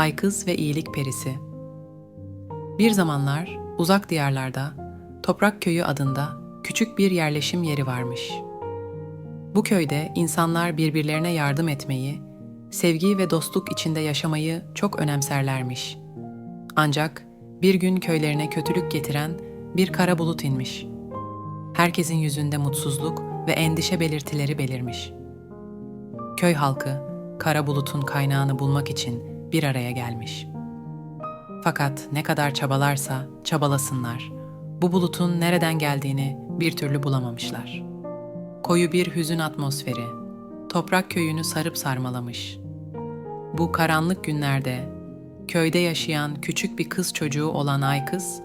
Ay Kız ve İyilik Perisi Bir zamanlar uzak diyarlarda Toprak Köyü adında küçük bir yerleşim yeri varmış. Bu köyde insanlar birbirlerine yardım etmeyi, sevgi ve dostluk içinde yaşamayı çok önemserlermiş. Ancak bir gün köylerine kötülük getiren bir kara bulut inmiş. Herkesin yüzünde mutsuzluk ve endişe belirtileri belirmiş. Köy halkı kara bulutun kaynağını bulmak için bir araya gelmiş. Fakat ne kadar çabalarsa çabalasınlar, bu bulutun nereden geldiğini bir türlü bulamamışlar. Koyu bir hüzün atmosferi, toprak köyünü sarıp sarmalamış. Bu karanlık günlerde köyde yaşayan küçük bir kız çocuğu olan Ay kız,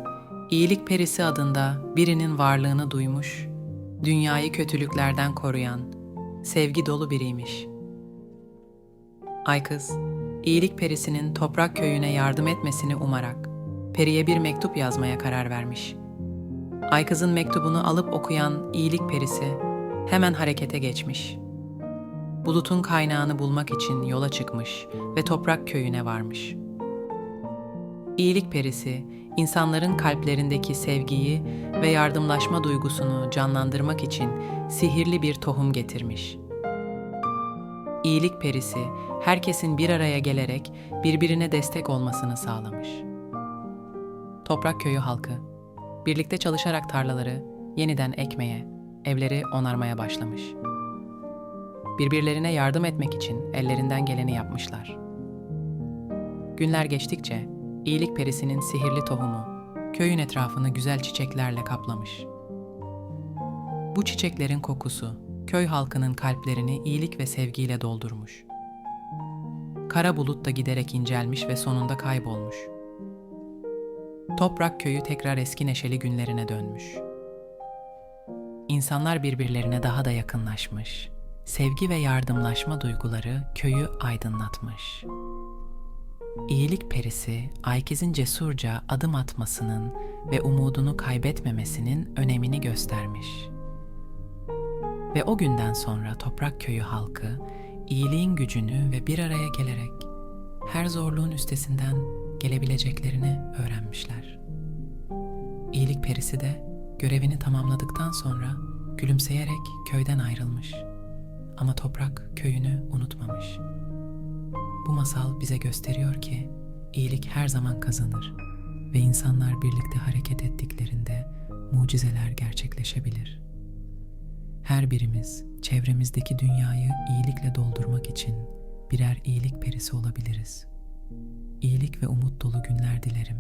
iyilik perisi adında birinin varlığını duymuş, dünyayı kötülüklerden koruyan, sevgi dolu biriymiş. Ay kız, iyilik perisinin toprak köyüne yardım etmesini umarak periye bir mektup yazmaya karar vermiş. Ay kızın mektubunu alıp okuyan iyilik perisi hemen harekete geçmiş. Bulutun kaynağını bulmak için yola çıkmış ve toprak köyüne varmış. İyilik perisi, insanların kalplerindeki sevgiyi ve yardımlaşma duygusunu canlandırmak için sihirli bir tohum getirmiş. İyilik perisi, herkesin bir araya gelerek birbirine destek olmasını sağlamış. Toprak köyü halkı, birlikte çalışarak tarlaları yeniden ekmeye, evleri onarmaya başlamış. Birbirlerine yardım etmek için ellerinden geleni yapmışlar. Günler geçtikçe iyilik perisinin sihirli tohumu köyün etrafını güzel çiçeklerle kaplamış. Bu çiçeklerin kokusu köy halkının kalplerini iyilik ve sevgiyle doldurmuş. Kara bulut da giderek incelmiş ve sonunda kaybolmuş. Toprak köyü tekrar eski neşeli günlerine dönmüş. İnsanlar birbirlerine daha da yakınlaşmış. Sevgi ve yardımlaşma duyguları köyü aydınlatmış. İyilik perisi Aykiz'in cesurca adım atmasının ve umudunu kaybetmemesinin önemini göstermiş. Ve o günden sonra Toprak Köyü halkı iyiliğin gücünü ve bir araya gelerek her zorluğun üstesinden gelebileceklerini öğrenmişler. İyilik perisi de görevini tamamladıktan sonra gülümseyerek köyden ayrılmış. Ama toprak köyünü unutmamış. Bu masal bize gösteriyor ki iyilik her zaman kazanır ve insanlar birlikte hareket ettiklerinde mucizeler gerçekleşebilir. Her birimiz çevremizdeki dünyayı iyilikle doldurmak için birer iyilik perisi olabiliriz. İyilik ve umut dolu günler dilerim.